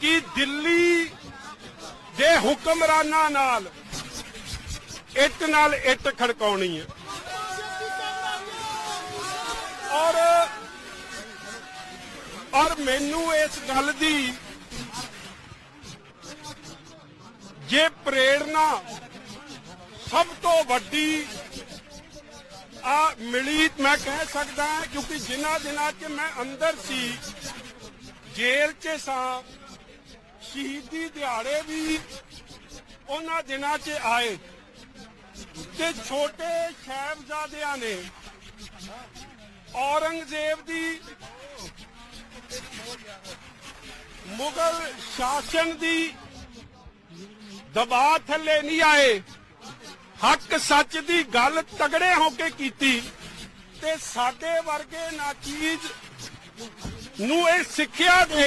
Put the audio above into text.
ਕਿ ਦਿੱਲੀ ਦੇ ਹੁਕਮਰਾਨਾਂ ਨਾਲ ਇੱਟ ਨਾਲ ਇੱਟ ਖੜਕਾਉਣੀ ਹੈ। ਔਰ ਔਰ ਮੈਨੂੰ ਇਸ ਗੱਲ ਦੀ ਜੇ ਪ੍ਰੇਰਣਾ ਸਭ ਤੋਂ ਵੱਡੀ ਆ ਮਿਲੀ, ਮੈਂ ਕਹਿ ਸਕਦਾ ਕਿਉਂਕਿ ਜਿਨ੍ਹਾਂ ਦਿਨਾਂ 'ਚ ਮੈਂ ਅੰਦਰ ਸੀ, ਜੇਲ੍ਹ 'ਚ ਸਾਂ ਸ਼ਹੀਦੀ ਦਿਹਾੜੇ ਵੀ ਉਹਨਾਂ ਦਿਨਾਂ 'ਚ ਆਏ ਤੇ ਛੋਟੇ ਸਾਹਿਬਜ਼ਾਦਿਆਂ ਨੇ ਔਰੰਗਜ਼ੇਬ ਦੀ ਮੁਗਲ ਸ਼ਾਸਨ ਦੀ ਦਬਾਅ ਥੱਲੇ ਨਹੀਂ ਆਏ, ਹੱਕ ਸੱਚ ਦੀ ਗੱਲ ਤਗੜੇ ਹੋ ਕੇ ਕੀਤੀ ਤੇ ਸਾਡੇ ਵਰਗੇ ਨਾਚੀਜ਼ ਨੂੰ ਇਹ ਸਿੱਖਿਆ ਦੇ